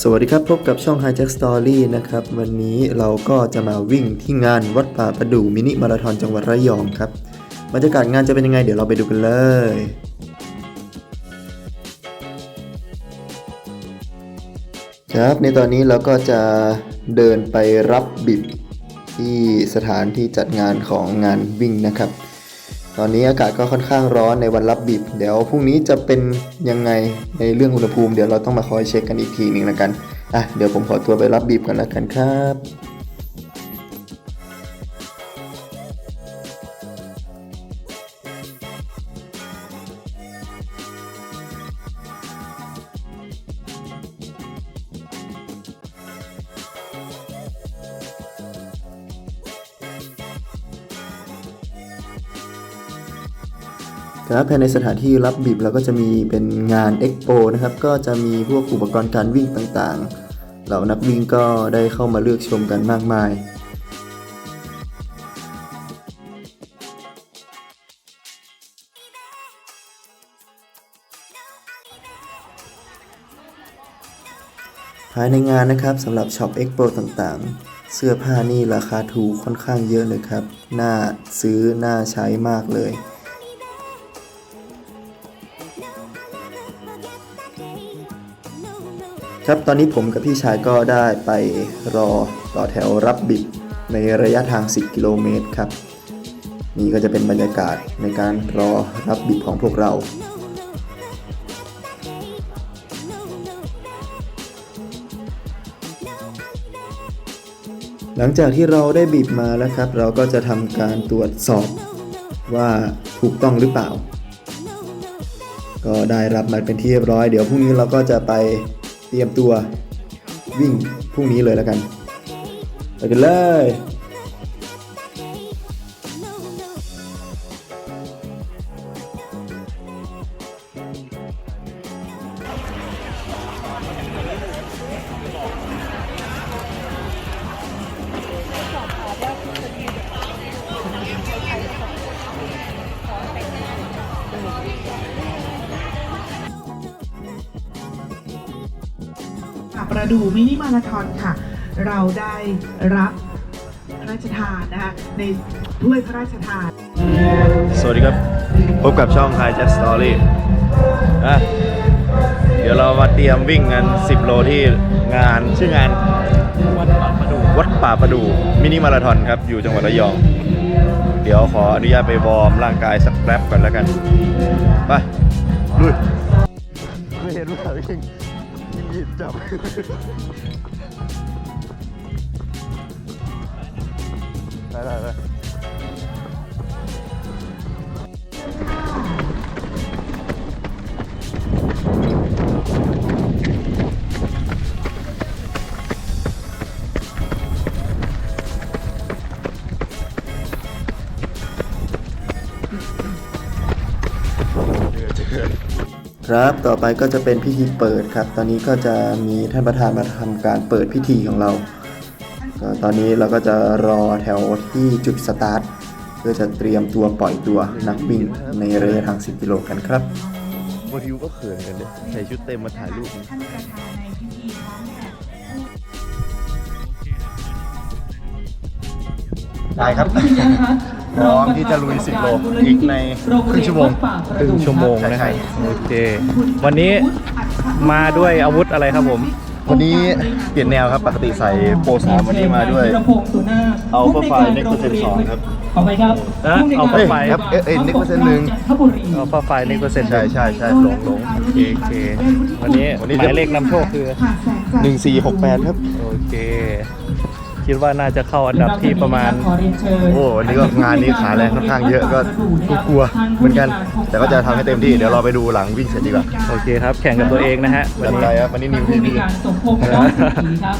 สวัสดีครับ พบกับช่อง Hijack Story นะครับ วันนี้เราก็จะมาวิ่งที่งานวัดป่าประดู่มินิมาราธอนจังหวัดระยองครับบรรยากาศงานจะเป็นยังไงเดี๋ยวเราไปดูกันเลยครับในตอนนี้เราก็จะเดินไปรับบิบที่สถานที่จัดงานของงานวิ่งนะครับ ตอนนี้อากาศก็ค่อนข้างร้อนในวันรับบิบเดี๋ยวพรุ่งนี้จะเป็นยังไงในเรื่องอุณหภูมิเดี๋ยวเราต้องมาคอยเช็คกันอีกทีหนึ่งแล้วกันอะเดี๋ยวผมขอตัวไปรับบิบกันแล้วกันครับ ครับภายในสถานที่รับบิบเราก็จะมีเป็นงานเอ็กโปนะครับก็จะมีพวกอุปกรณ์การวิ่งต่างๆ เหล่านักวิ่งก็ได้เข้ามาเลือกชมกันมากมายภายในงานนะครับสำหรับช็อปเอ็กโปต่างๆ เสื้อผ้านี่ราคาถูกค่อนข้างเยอะเลยครับ น่าซื้อ น่าใช้มากเลย ครับตอนนี้ผมกับพี่ชายก็ได้ไปรอต่อแถวรับบิดในระยะทาง 10 กิโลเมตรครับ นี่ก็จะเป็นบรรยากาศในการรอรับบิดของพวกเราหลังจากที่เราได้บีบมาแล้วครับ เราก็จะทำการตรวจสอบว่าถูกต้องหรือเปล่า ก็ได้รับมาเป็นที่เรียบร้อย เดี๋ยวพรุ่งนี้เราก็จะไป เตรียมตัววิ่งพรุ่งนี้เลยแล้วกัน ไปกันเลย ประดูมินิมาราธอนค่ะ เราได้รับพระราชทานนะคะ ในถ้วยพระราชทาน สวัสดีครับ พบกับช่อง High Jack Story อะเดี๋ยวเรามาเตรียมวิ่งกัน 10 โลที่งานชื่องานวัดป่าประดูวัดป่าประดูมินิมาราธอนครับ อยู่จังหวัดระยอง เดี๋ยวขออนุญาตไปวอร์มร่างกายสักแป๊บก่อนแล้วกัน ไปลุยไม่เห็นว่าวิ่ง ยิงจับได้ไครับ ต่อไปก็จะเป็นพิธีเปิดครับ ตอนนี้ก็จะมีท่านประธานมาทำการเปิดพิธีของเราก็ตอนนี้เราก็จะรอแถวที่จุดสตาร์ทเพื่อจะเตรียมตัวปล่อยตัวนักวิ่งในระยะทาง 10 กิโลกันครับบางทีก็เขินกันเลยใส่ชุดเต็มมาถ่ายรูปท่านประธานในพิธีพร้อมกับได้ครับ พร้อมที่จะลุย 10 โล อีกในครึ่งชั่วโมง ครึ่งชั่วโมงนะใช่ครับโอเค วันนี้มาด้วยอาวุธอะไรครับผม วันนี้เปลี่ยนแนวครับปกติใส่โปรสามวันนี้มาด้วยเอา Alpha File Next Percent 2ครับขอไปครับเอ๊ะ Alpha เอ้ย File ครับเอ้ยเอ้ย Next Percent หนึ่งเอาฟ้าไฟนี่เปอร์เซ็นต์ใช่ใช่ใช่หลงหลงโอเคโอเควันนี้วันนี้หมายเลขนำโชคคือ1468ครับโอเค คิดว่าน่าจะเข้าอันดับที่ประมาณ โอ้วันนี้ก็งานนี้ขาแรงค่อนข้างเยอะก็กลัวๆเหมือนกัน แต่ก็จะทำให้เต็มที่เดี๋ยวเราไปดูหลังวิ่งเสร็จดีกว่าโอเคครับ แข่งกับตัวเองนะฮะวันจัดนี้ไปครับวันนี้นิวผู้ทีมีพี การสมพงษ์ย้อนสีครับ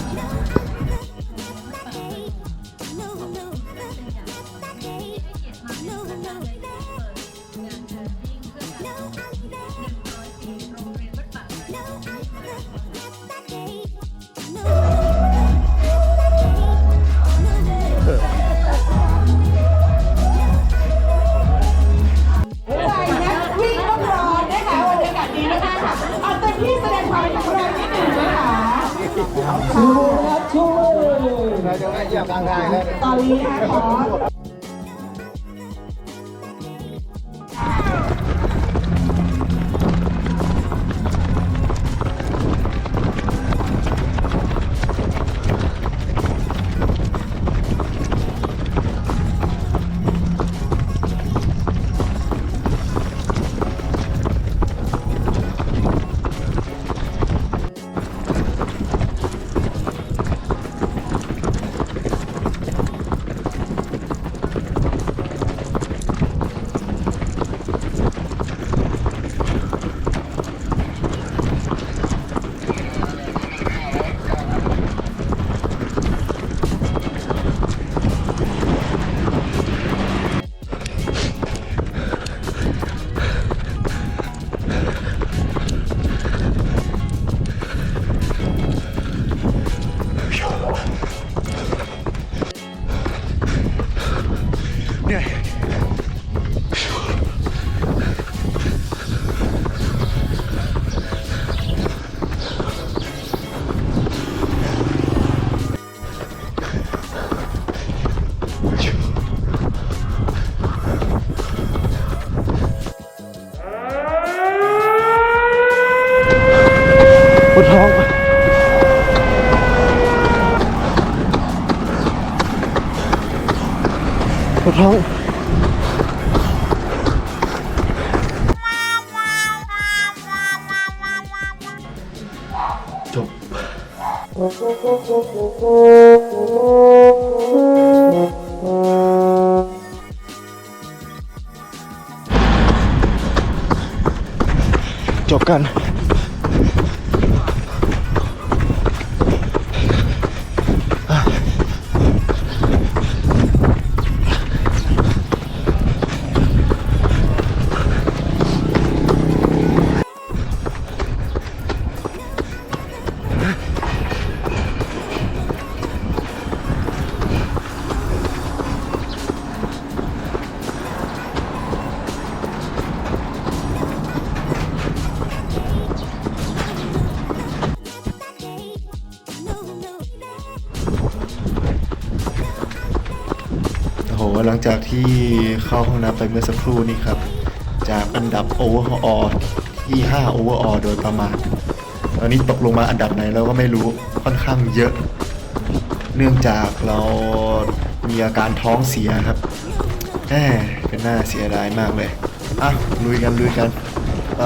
ตอ ปวดท้อ โอ้โหหลังจากที่เข้าห้องน้ำไปเมื่อสักครู่นี้ครับ จากอันดับโอเวอร์ออที่5โอเวอร์ออโดยประมาณตอนนี้ตกลงมาอันดับไหนเราก็ไม่รู้ค่อนข้างเยอะ เนื่องจากเรามีอาการท้องเสียครับแหมก็น่าเสียดายมากเลยอะลุยกันลุยกันไป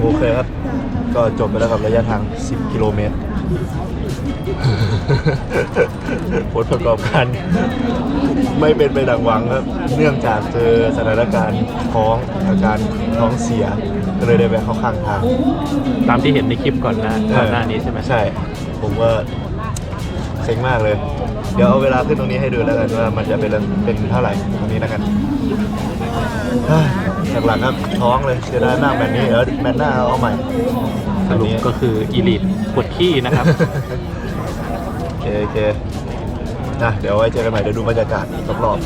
โอเคครับ ก็จบไปแล้วกับระยะทาง 10 กิโลเมตร ผลประกอบการ ไม่เป็นไปดังหวังครับ เนื่องจากเจอสถานการณ์ท้องอาการท้องเสีย ก็เลยได้ไปเข้าข้างทาง ตามที่เห็นในคลิปก่อนหน้าก่อนหน้านี้ใช่ไหมใช่ ผมว่าเซ็งมากเลย เดี๋ยวเอาเวลาขึ้นตรงนี้ให้ดูแล้วกันว่ามันจะเป็นเป็นเท่าไหร่ตรงนี้นะกันเฮ้ยหลักๆครัท้องเลยเสียดายมาแบบนี้เออแมนหน้าเอาใหม่สรุปก็คืออีลิทปวดขี้นะครับ โอเคโอเคนะเดี๋ยวไว้เจอกันใหม่เดี๋ยวดูบรรยากาศรอบรอบ